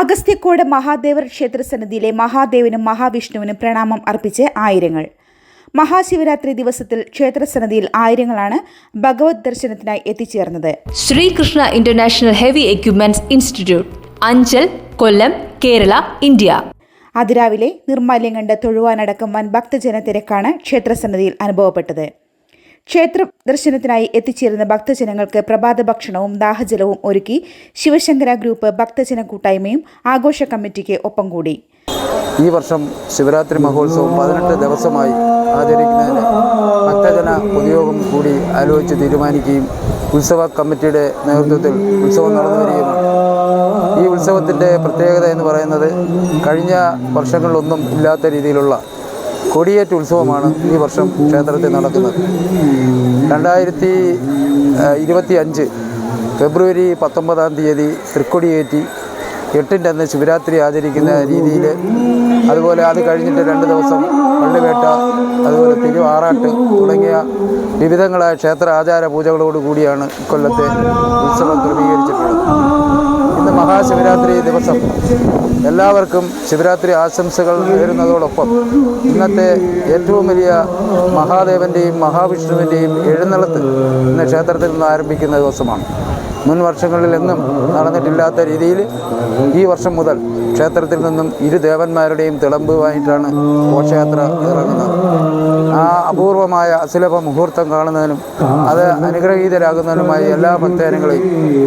അഗസ്ത്യക്കോട് മഹാദേവർ ക്ഷേത്ര സന്നിധിയിലെ മഹാദേവനും മഹാവിഷ്ണുവിനും പ്രണാമം അർപ്പിച്ച് ആയിരങ്ങൾ. മഹാശിവരാത്രി ദിവസത്തിൽ ക്ഷേത്രസന്നിധിയിൽ ആയിരങ്ങളാണ് ഭഗവത് ദർശനത്തിനായി എത്തിച്ചേർന്നത്. Sreekrishna international heavy equipments institute Anchal Kollam Kerala India. അതിരാവിലെ നിർമാല്യം കണ്ട് തൊഴുവാനടക്കം വൻ ഭക്തജന തിരക്കാണ് ക്ഷേത്രസന്നിധിയിൽ അനുഭവപ്പെട്ടത്. ക്ഷേത്ര ദർശനത്തിനായി എത്തിച്ചേരുന്ന ഭക്തജനങ്ങൾക്ക് പ്രഭാത ഭക്ഷണവും ദാഹജലവും ഒരുക്കി ശിവശങ്കര ഗ്രൂപ്പ് ഭക്തജന കൂട്ടായ്മയും ആഘോഷ കമ്മിറ്റിക്ക് ഒപ്പം കൂടി. ഈ വർഷം ശിവരാത്രി മഹോത്സവം പതിനെട്ട് ദിവസമായി ആചരിക്കുന്നതിന് ഭക്തജന പൊതുയോഗം കൂടി ആലോചിച്ച് തീരുമാനിക്കുകയും ഉത്സവ കമ്മിറ്റിയുടെ നേതൃത്വത്തിൽ ഉത്സവം നടന്നു വരികയുമാണ്. ഈ ഉത്സവത്തിന്റെ പ്രത്യേകത എന്ന് പറയുന്നത് കഴിഞ്ഞ വർഷങ്ങളിലൊന്നും ഇല്ലാത്ത രീതിയിലുള്ള കൊടിയേറ്റ് ഉത്സവമാണ് ഈ വർഷം ക്ഷേത്രത്തിൽ നടക്കുന്നത്. രണ്ടായിരത്തി ഇരുപത്തി അഞ്ച് ഫെബ്രുവരി പത്തൊമ്പതാം തീയതി തൃക്കൊടിയേറ്റി എട്ടിന്റെ അന്ന് ശിവരാത്രി ആചരിക്കുന്ന രീതിയിൽ അതുപോലെ അത് കഴിഞ്ഞിട്ട് രണ്ട് ദിവസം പള്ളിവേട്ട അതുപോലെ തിരുവാറാട്ട് തുടങ്ങിയ വിവിധങ്ങളായ ക്ഷേത്ര ആചാര പൂജകളോട് കൂടിയാണ് ഇക്കൊല്ലത്തെ ഉത്സവം ക്രമീകരിച്ചിട്ടുള്ളത്. മഹാശിവരാത്രി ദിവസം. എല്ലാവർക്കും ശിവരാത്രി ആശംസകൾ നേരുന്നതോടൊപ്പം ഇന്നത്തെ ഏറ്റവും വലിയ മഹാദേവന്റെയും മഹാവിഷ്ണുവിന്റെയും എഴുന്നള്ളത്ത് ഇന്ന് ക്ഷേത്രത്തിൽ നിന്ന് ആരംഭിക്കുന്ന ദിവസമാണ്. മുൻ വർഷങ്ങളിലെങ്ങും നടന്നിട്ടില്ലാത്ത രീതിയിൽ ഈ വർഷം മുതൽ ക്ഷേത്രത്തിൽ നിന്നും ഇരു ദേവന്മാരുടെയും തിളമ്പുമായിട്ടാണ് ഘോഷയാത്ര ഇറങ്ങുന്നത്. ആ അപൂർവമായ അസുലഭ മുഹൂർത്തം കാണുന്നതിനും അത് അനുഗ്രഹീതരാകുന്നതിനുമായി എല്ലാ ഭക്തജനങ്ങളെയും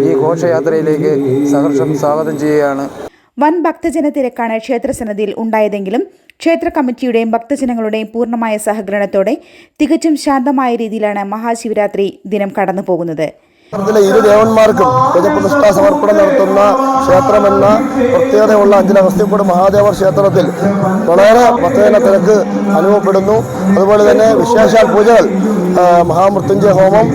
ഈ ഘോഷയാത്രയിലേക്ക് സഹർഷം സ്വാഗതം ചെയ്യുകയാണ്. വൻ ഭക്തജന തിരക്കാണ് ക്ഷേത്രസന്നിധിയിൽ ഉണ്ടായതെങ്കിലും ക്ഷേത്ര കമ്മിറ്റിയുടെയും ഭക്തജനങ്ങളുടെയും പൂർണമായ സഹകരണത്തോടെ തികച്ചും ശാന്തമായ രീതിയിലാണ് മഹാശിവരാത്രി ദിനം കടന്നു പോകുന്നത് ക്ഷേത്രത്തിലെ ഇരു ദേവന്മാർക്കും ഗജപ്രതിഷ്ഠാ സമർപ്പണം നടത്തുന്ന ക്ഷേത്രമെന്ന പ്രത്യേകതയുള്ള അഞ്ചലഗസ്ത്യപ്പൂട് മഹാദേവ ക്ഷേത്രത്തിൽ വളരെ ഭക്തജന തിരക്ക് അനുഭവപ്പെടുന്നു. അതുപോലെ തന്നെ വിശേഷാൽ പൂജകൾ മഹാമൃത്യുഞ്ജയ ഹോമം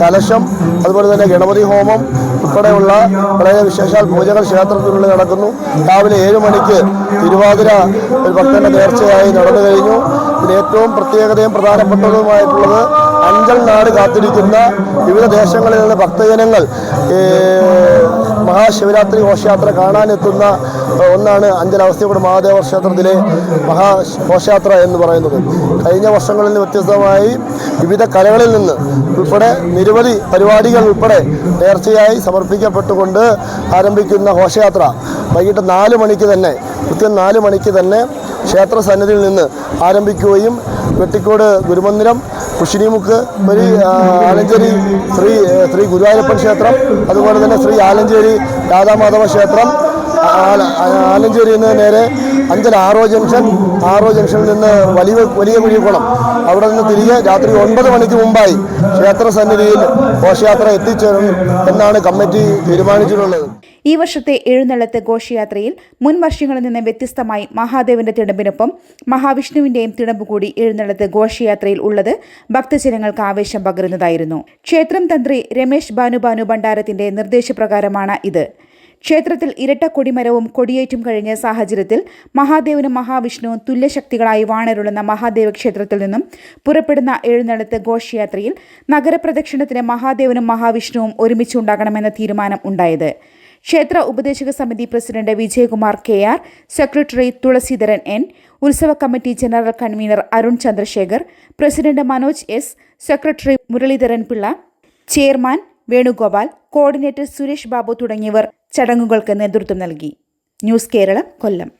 കലശം അതുപോലെ തന്നെ ഗണപതി ഹോമം ഉൾപ്പെടെയുള്ള വളരെ വിശേഷാൽ പൂജകൾ ക്ഷേത്രത്തിനുള്ളിൽ നടക്കുന്നു. രാവിലെ ഏഴ് മണിക്ക് തിരുവാതിര ഒരു ഭക്തന്റെ നേർച്ചയായി നടന്നു കഴിഞ്ഞു. ഇതിന് ഏറ്റവും പ്രത്യേകതയും പ്രധാനപ്പെട്ടതുമായിട്ടുള്ളത് അഞ്ചൽ നാട് കാത്തിരിക്കുന്ന വിവിധ ദേശങ്ങളിൽ നിന്ന് ഭക്തജനങ്ങൾ മഹാശിവരാത്രി ഘോഷയാത്ര കാണാനെത്തുന്ന ഒന്നാണ് അഞ്ചൽ അവസ്ഥയോട് മഹാദേവ ക്ഷേത്രത്തിലെ മഹാ ഘോഷയാത്ര എന്ന് പറയുന്നത്. കഴിഞ്ഞ വർഷങ്ങളിൽ വ്യത്യസ്തമായി വിവിധ കലകളിൽ നിന്ന് ഉൾപ്പെടെ നിരവധി പരിപാടികൾ ഉൾപ്പെടെ നേർച്ചയായി സമർപ്പിക്കപ്പെട്ടുകൊണ്ട് ആരംഭിക്കുന്ന ഘോഷയാത്ര വൈകിട്ട് നാല് മണിക്ക് തന്നെ കൃത്യം നാല് മണിക്ക് തന്നെ ക്ഷേത്ര സന്നിധിയിൽ നിന്ന് ആരംഭിക്കുകയും വെട്ടിക്കോട് ഗുരുമന്ദിരം കുഷിനിമുക്ക് ഒരു ആലഞ്ചേരി ശ്രീ ശ്രീ ഗുരുവായൂരപ്പൻ ക്ഷേത്രം അതുപോലെ തന്നെ ശ്രീ ആലഞ്ചേരി രാധാമാധവ ക്ഷേത്രം ആലഞ്ചേരി നിന്ന് നേരെ അഞ്ചൽ ആറോ ജംഗ്ഷൻ ആറോ ജംഗ്ഷനിൽ നിന്ന് വലിയ വലിയ കുഴിക്കുളം. അവിടെ നിന്ന് തിരികെ രാത്രി ഒൻപത് മണിക്ക് മുമ്പായി ക്ഷേത്ര സന്നിധിയിൽ ഘോഷയാത്ര എത്തിച്ചേരും എന്നാണ് കമ്മിറ്റി തീരുമാനിച്ചിട്ടുള്ളത്. ഈ വർഷത്തെ എഴുന്നള്ളത്ത് ഘോഷയാത്രയിൽ മുൻ വർഷങ്ങളിൽ നിന്ന് വ്യത്യസ്തമായി മഹാദേവന്റെ തിടമ്പിനൊപ്പം മഹാവിഷ്ണുവിന്റെയും തിടമ്പ് കൂടി എഴുന്നള്ളത്ത് ഘോഷയാത്രയിൽ ഉള്ളത് ഭക്തജനങ്ങൾക്ക് ആവേശം പകരുന്നതായിരുന്നു. ക്ഷേത്രം തന്ത്രി രമേശ് ബാനുബാനു ഭണ്ഡാരത്തിന്റെ നിർദ്ദേശപ്രകാരമാണ് ഇത്. ക്ഷേത്രത്തിൽ ഇരട്ട കൊടിമരവും കൊടിയേറ്റും കഴിഞ്ഞ സാഹചര്യത്തിൽ മഹാദേവനും മഹാവിഷ്ണുവും തുല്യശക്തികളായി വാണരുളുന്ന മഹാദേവ ക്ഷേത്രത്തിൽ നിന്നും പുറപ്പെടുന്ന എഴുന്നള്ളത്ത് ഘോഷയാത്രയിൽ നഗരപ്രദക്ഷിണത്തിന് മഹാദേവനും മഹാവിഷ്ണുവും ഒരുമിച്ചുണ്ടാകണമെന്ന തീരുമാനം ഉണ്ടായത്. ക്ഷേത്ര ഉപദേശക സമിതി president Vijayakumar K R secretary Thulaseedharan N ഉത്സവ committee general convener Arun Chandrasekhar president Manoj S secretary Muraleedharan Pillai chairman Venugopal coordinator Suresh Babu തുടങ്ങിയവർ ചടങ്ങുകൾക്ക് നേതൃത്വം നൽകി. News Keralam Kollam.